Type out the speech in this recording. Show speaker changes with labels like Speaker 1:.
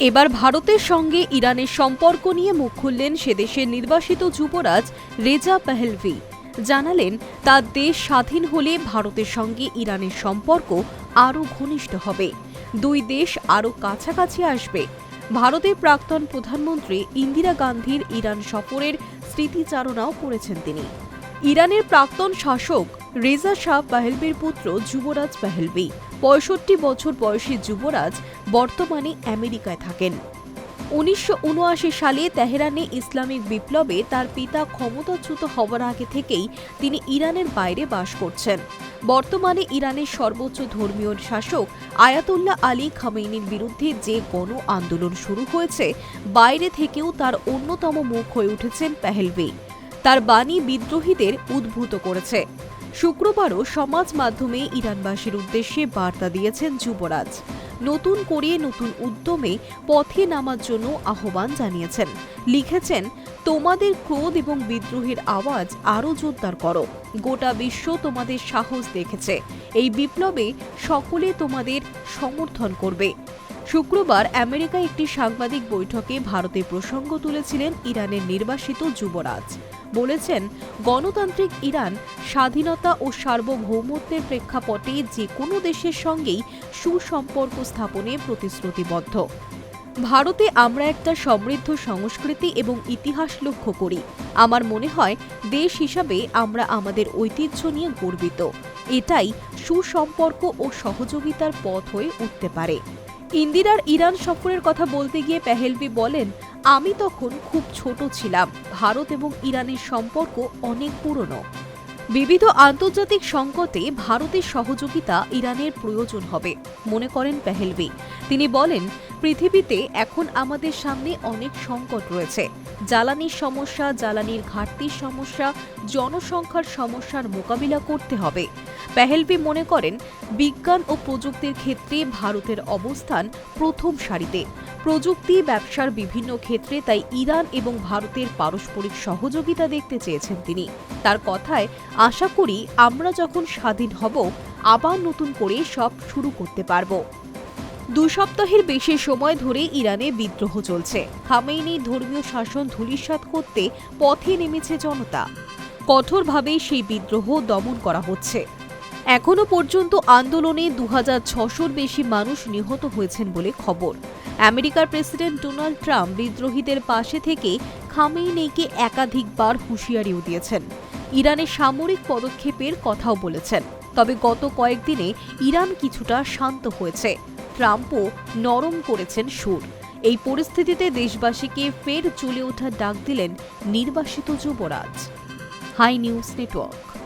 Speaker 1: এবার ভারতের সঙ্গে ইরানের সম্পর্ক নিয়ে মুখ খুললেন সেদেশের নির্বাসিত যুবরাজ রেজা পেহেলভি। জানালেন, তার দেশ স্বাধীন হলে ভারতের সঙ্গে ইরানের সম্পর্ক আরও ঘনিষ্ঠ হবে। দুই দেশ আরও কাছাকাছি আসবে। ভারতের প্রাক্তন প্রধানমন্ত্রী ইন্দিরা গান্ধীর ইরান সফরের স্মৃতিচারণাও করেছেন তিনি। ইরানের প্রাক্তন শাসক রেজা শাহ পাহেলভির পুত্র যুবরাজ পাহেলভি। পঁয়ষট্টি বছর বয়সী যুবরাজ বর্তমানে আমেরিকায় থাকেন। উনিশশো উনআশি সালে তেহরানে ইসলামিক বিপ্লবে তার পিতা ক্ষমতাচ্যুত হওয়ার আগে থেকেই তিনি ইরানের বাইরে বাস করছেন। বর্তমানে ইরানের সর্বোচ্চ ধর্মীয় শাসক আয়াতুল্লাহ আলী খামেইনির বিরুদ্ধে যে গণ আন্দোলন শুরু হয়েছে, বাইরে থেকেও তার অন্যতম মুখ হয়ে উঠেছেন পেহেলভি। তার বাণী বিদ্রোহীদের উদ্ভূত করেছে। শুক্রবারও সমাজ মাধ্যমে ইরানবাসীর উদ্দেশ্যে বার্তা দিয়েছেন যুবরাজ। নতুন করে নতুন উদ্যমে পথে নামার জন্য আহ্বান জানিয়েছেন। লিখেছেন, তোমাদের ক্রোধ এবং বিদ্রোহের আওয়াজ আরও জোরদার করো। গোটা বিশ্ব তোমাদের সাহস দেখেছে। এই বিপ্লবে সকলে তোমাদের সমর্থন করবে। শুক্রবার আমেরিকায় একটি সাংবাদিক বৈঠকে ভারতে প্রসঙ্গ তুলেছিলেন ইরানের নির্বাসিত যুবরাজ। বলেছেন, গণতান্ত্রিক ইরান স্বাধীনতা ও সার্বভৌমত্বের প্রেক্ষাপটে যে কোনো দেশের সঙ্গেই সুসম্পর্ক স্থাপনে প্রতিশ্রুতিবদ্ধ। ভারতে আমরা একটা সমৃদ্ধ সংস্কৃতি এবং ইতিহাস লক্ষ্য করি। আমার মনে হয়, দেশ হিসাবে আমরা আমাদের ঐতিহ্য নিয়ে গর্বিত। এটাই সুসম্পর্ক ও সহযোগিতার পথ হয়ে উঠতে পারে। ইন্দিরার ইরান সফরের কথা বলতে গিয়ে পেহেলভি বলেন, আমি তখন খুব ছোট ছিলাম। ভারত এবং ইরানের সম্পর্ক অনেক পুরনো। বিবিধ আন্তর্জাতিক সংকটে ভারতের সহযোগিতা ইরানের প্রয়োজন হবে, মনে করেন পেহেলভি। তিনি বলেন, পৃথিবীতে এখন আমাদের সামনে অনেক সংকট রয়েছে। জ্বালানির সমস্যা, জ্বালানির ঘাটতির সমস্যা, জনসংখ্যার সমস্যার মোকাবিলা করতে হবে। পেহেলভি মনে করেন, বিজ্ঞান ও প্রযুক্তির ক্ষেত্রে ভারতের অবস্থান প্রথম সারিতে। প্রযুক্তি, ব্যবসার বিভিন্ন ক্ষেত্রে তাই ইরান এবং ভারতের পারস্পরিক সহযোগিতা দেখতে চেয়েছেন তিনি। তার কথায় আশা করি আমরা যখন স্বাধীন হব, আবার নতুন করে সব শুরু করতে পারব। দু সপ্তাহের বেশি সময় ধরে ইরানে বিদ্রোহ চলছে। খামেইনি ধর্মীয় শাসন ধূলিসাৎ করতে পথে নেমেছে জনতা। কঠোরভাবে সেই বিদ্রোহ দমন করা হচ্ছে। এখনও পর্যন্ত আন্দোলনে দু হাজার বেশি মানুষ নিহত হয়েছেন বলে খবর। আমেরিকার প্রেসিডেন্ট ডোনাল্ড ট্রাম্প বিদ্রোহীদের পাশে থেকে খামেইনিকে একাধিকবার হুঁশিয়ারিও দিয়েছেন। ইরানের সামরিক পদক্ষেপের কথাও বলেছেন। তবে গত কয়েকদিনে ইরান কিছুটা শান্ত হয়েছে। ট্রাম্পও নরম করেছেন সুর। এই পরিস্থিতিতে দেশবাসীকে ফের চলে ওঠার ডাক দিলেন নির্বাসিত যুবরাজ। High news network.